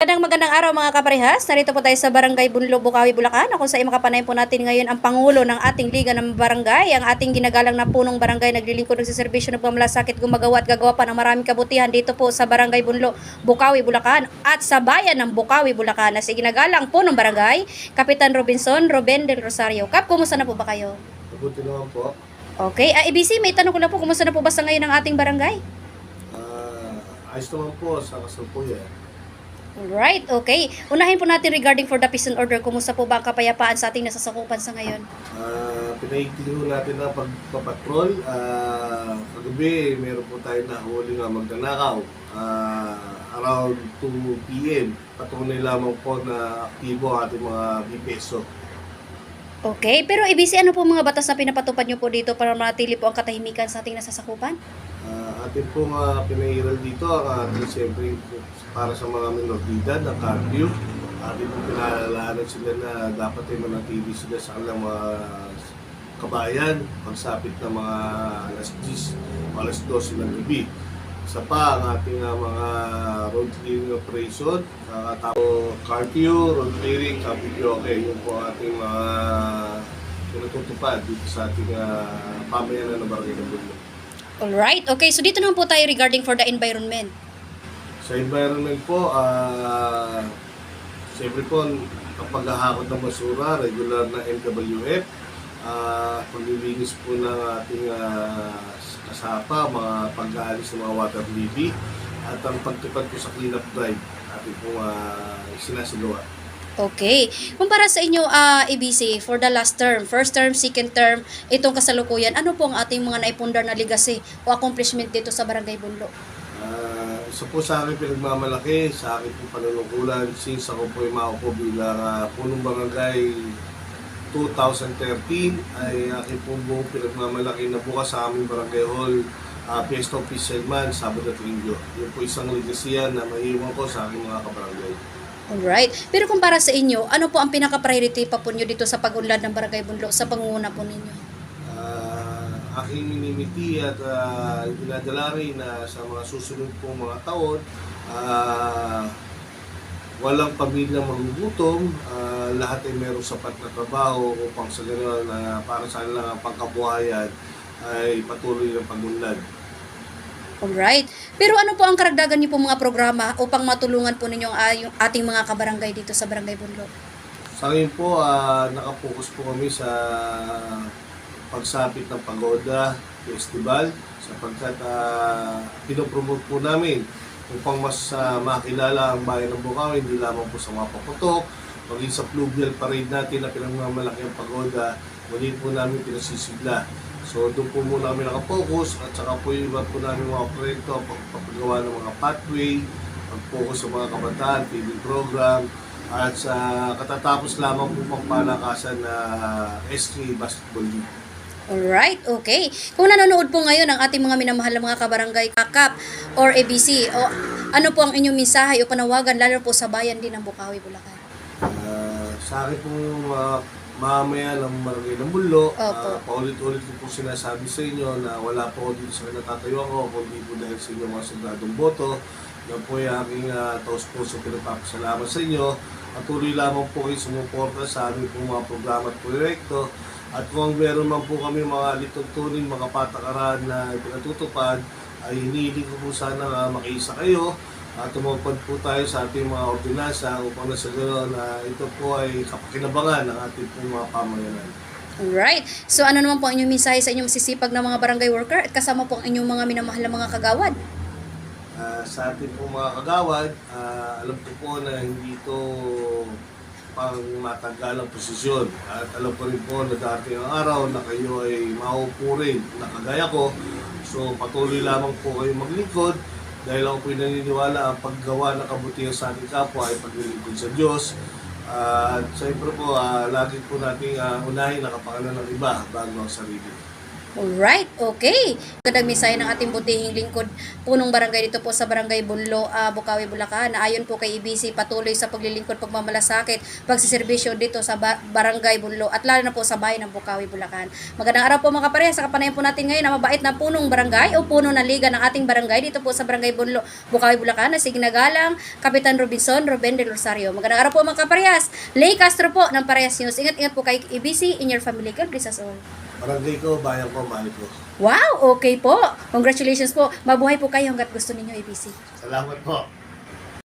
Magandang magandang araw mga kaparehas. Narito po tayo sa Barangay Bunlo, Bukawi, Bulacan. Ako sa imakapanayin po natin ngayon ang Pangulo ng ating Liga ng Barangay. Ang ating ginagalang na punong barangay naglilingkod ng serbisyo ng pamalasakit gumagawa at gagawa pa ng maraming kabutihan dito po sa Barangay Bunlo, Bukawi, Bulacan. At sa bayan ng Bukawi, Bulacan na si ginagalang punong barangay, Kapitan Robinson Ruben del Rosario. Kap, kumusta na po ba kayo? Mabuti naman po. Okay, ah, EBC, may tanong ko na po, kumusta na po ba sa ngayon ang ating barangay? Ah, ayos naman po sa kasalukuyan. Alright, okay. Unahin po natin regarding for the peace and order. Kumusta po ba ang kapayapaan sa ating nasasakupan sa ngayon? Ah, pinaigting natin ang pagpapatrol. Ah, kagabi, meron po tayo nahuli nga magnanakaw. Ah, around 2 p.m. Patunay lamang po na aktibo ang ating mga BPSO. Okay, pero EBC, ano po mga batas na pinapatupad nyo po dito para manatili po ang katahimikan sa ating nasasakupan? Ah, atin pong uh, pinairal dito ang ating siyempre para sa mga minoridad na curfew. Atin pong pinalalanan sila na dapat ay manatili sila sa kanilang mga kabayan pagsapit ng mga alas 10 o alas 12 ng gabi. Isa pa ang ating ah, mga road clearing operation, kakatapo curfew, road clearing, kapityo, okay, yun po ang ating mga pinatutupad dito sa ating uh, pamayanan ng Barangay ng Bundok. Alright, okay. So dito naman po tayo regarding for the environment. Sa environment po, ah siyempre po, kapag hahakot ng basura, regular na MWF, ah paglilinis po ng ating ah, kasapa, mga pag-aalis ng mga water lily, at ang pagtupad po sa cleanup drive, ating po uh, sinasagawa. Okay. Kumpara sa inyo, ah EBC, for the last term, first term, second term, itong kasalukuyan, ano po ang ating mga naipundar na legacy o accomplishment dito sa Barangay Bunlo? Ah, isa po sa akin pinagmamalaki, sa akin po panunungkulan, since ako po ay maupo bilang ah, punong barangay 2013, ay akin po buong pinagmamalaki na bukas sa aming barangay hall, uh, Fiesta Official Man, Sabado at Linggo. Yun po isang legacy na maiiwan ko sa aking mga kabarangay. Alright. Pero kumpara sa inyo, ano po ang pinaka-priority pa po nyo dito sa pag-unlad ng Barangay Bunlo sa pangunguna po ninyo? Ah, aking minimiti at uh, dinadala rin na sa mga susunod pong mga taon, ah, walang pamilyang magugutom, ah, lahat ay merong sapat na trabaho upang sa gano'n na para sa kanilang pangkabuhayan ay patuloy ng pagunlad. Alright. Pero ano po ang karagdagan niyo po mga programa upang matulungan po ninyo ang ating mga kabarangay dito sa Barangay Bunlo? Sa ngayon po, ah, nakapokus po kami sa pagsapit ng Pagoda Festival sapagkat uh, pinopromote po namin upang mas ah, makilala ang bayan ng Bukaw, hindi lamang po sa mga paputok, maging sa fluvial parade natin na pinagmamalaki ang pagoda, muli po namin pinasisigla. So doon po muna kami nakapokus at saka po yung iba po namin mga proyekto, pagpapagawa ng mga pathway, pag-focus sa mga kabataan, feeding program, at sa katatapos lamang po pang palakasan na SK Basketball League. Alright, okay. Kung nanonood po ngayon ang ating mga minamahal na mga kabarangay kakap or ABC, o ano po ang inyong mensahe o panawagan lalo po sa bayan din ng Bukawi, Bulacan? Ah, sa akin po uh, mamaya ng Maragay ng Bulo, Opo. ah, paulit-ulit ko po sinasabi sa inyo na wala po ako dito sa natatayuan ko, kundi po dahil sa inyo mga sundadong boto. Yan po yung aking uh, taos po sa pinagpapasalamat sa inyo. At tuloy lamang po kayo sumuporta sa aming po mga programa at proyekto. At kung meron man po kami mga lituntunin, mga patakaran na pinatutupad, ay hinihiling ko po sana na makiisa kayo at tumupad po tayo sa ating mga ordinansa upang na sa ganoon na ito po ay kapakinabangan ng ating pong mga pamayanan. Alright. So ano naman po ang inyong mensahe sa inyong masisipag na mga barangay worker at kasama po ang inyong mga minamahal na mga kagawad? Ah, sa ating pong mga kagawad, ah, alam ko po na hindi ito pang matagalang posisyon. At alam ko rin po na darating ang araw na kayo ay maupo rin na kagaya ko. So patuloy lamang po kayo maglingkod dahil ako po naniniwala ang paggawa ng kabutihan sa ating kapwa ay paglilingkod sa Diyos. Ah, At siyempre po, ah, lagi po nating ah, unahin ang kapakanan ng iba bago ang sarili. Alright, okay. Gandang misaya ng ating butihing lingkod punong barangay dito po sa Barangay Bunlo, ah, Bukawi, Bulacan. Na ayon po kay EBC, patuloy sa paglilingkod, pagmamalasakit, pagsiservisyo dito sa ba- Barangay Bunlo at lalo na po sa bayan ng Bukawi, Bulacan. Magandang araw po mga kapareha. Sa kapanayan po natin ngayon na mabait na punong barangay o puno ng liga ng ating barangay dito po sa Barangay Bunlo, Bukawi, Bulacan na signagalang Kapitan Robinson Ruben de Rosario. Magandang araw po mga kaparehas. Lay Castro po ng Parehas News. Ingat-ingat po kay EBC in your family. God bless us all. Barangay ko, bayan ko, mahal ko. Wow, okay po. Congratulations po. Mabuhay po kayo hanggat gusto ninyo, ABC. Salamat po.